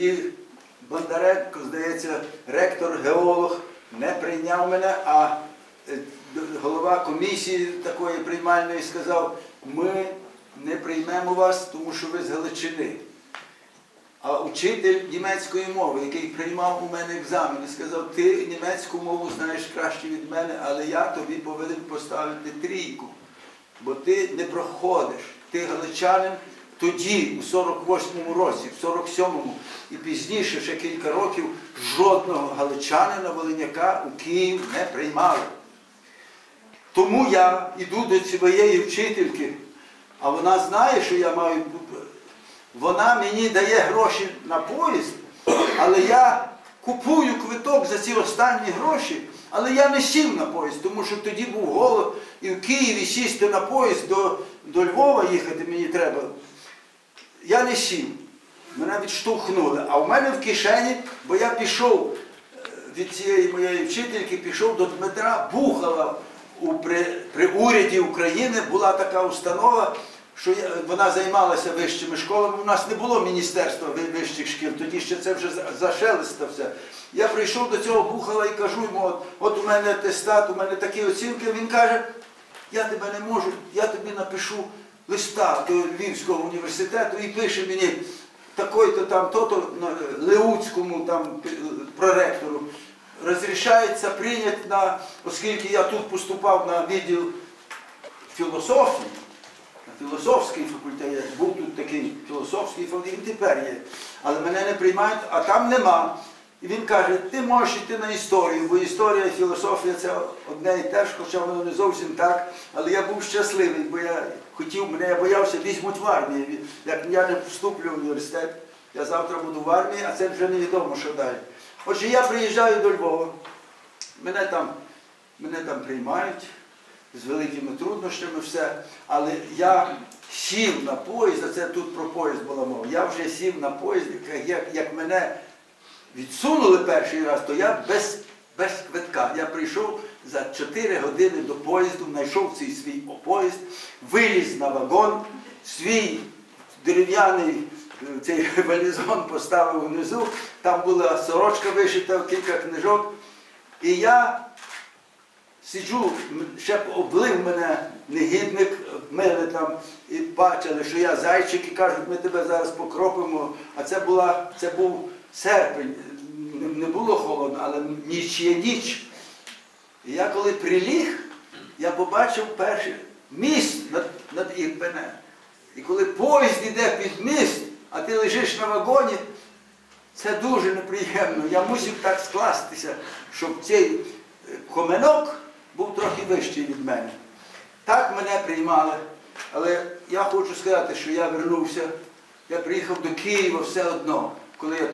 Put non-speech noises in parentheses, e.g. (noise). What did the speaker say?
тоді Бондаренко, здається, ректор, геолог, не прийняв мене, а е, голова комісії такої приймальної сказав, ми не приймемо вас, тому що ви з Галичини. А учитель німецької мови, який приймав у мене екзамени, сказав, ти німецьку мову знаєш краще від мене, але я тобі повинен поставити трійку, бо ти не проходиш. Ти галичанин тоді, у 48-му році, в 47-му і пізніше, ще кілька років, жодного галичанина Волиняка у Київ не приймали. Тому я йду до цієї вчительки, а вона знає, що я маю. Вона мені дає гроші на поїзд, але я купую квиток за ці останні гроші, але я не сів на поїзд, тому що тоді був голод, і в Києві сісти на поїзд до, до Львова їхати мені треба. Я не сів. Мене відштовхнули. А в мене в кишені, бо я пішов е, від цієї моєї вчительки, пішов до Дмитра Бухала. У, при, при уряді України була така установа, що я, вона займалася вищими школами. У нас не було міністерства вищих шкіл, тоді ще це вже за- зашелесто все. Я прийшов до цього Бухала і кажу йому, от, от у мене атестат, у мене такі оцінки. Він каже, я тебе не можу, я тобі напишу листа до Львівського університету і пише мені такой-то там, то-то Леуцькому там проректору. Розрішається прийняти на, оскільки я тут поступав на відділ філософії, на філософський факультет, був тут такий філософський факультет, він тепер є. Але мене не приймають, а там нема. І він каже, ти можеш йти на історію, бо історія і філософія це одне і те ж, хоча воно не зовсім так. Але я був щасливий, бо я хотів, мене я боявся, візьмуть в армію. Як я не вступлю в університет, я завтра буду в армії, а це вже невідомо, що далі. Отже, я приїжджаю до Львова, мене там, мене там приймають з великими труднощами все. Але я сів на поїзд, а це тут про поїзд була мова. Я вже сів на поїзд, як, як, мене відсунули перший раз, то я без, без квитка. Я прийшов за 4 години до поїзду, знайшов цей свій поїзд, виліз на вагон, свій дерев'яний е, цей (laughs) валізон поставив внизу, там була сорочка вишита, кілька книжок. І я сиджу, ще облив мене негідник, мили там і бачили, що я зайчик, і кажуть, ми тебе зараз покропимо. А це, була, це був серпень, не- було холодно, але ніч є ніч. І я коли приліг, я побачив перший міст над, над Ірпене. І коли поїзд йде під міст, а ти лежиш на вагоні, це дуже неприємно. Я мусив так скластися, щоб цей е, коменок був трохи вищий від мене. Так мене приймали. Але я хочу сказати, що я вернувся, я приїхав до Києва все одно, коли я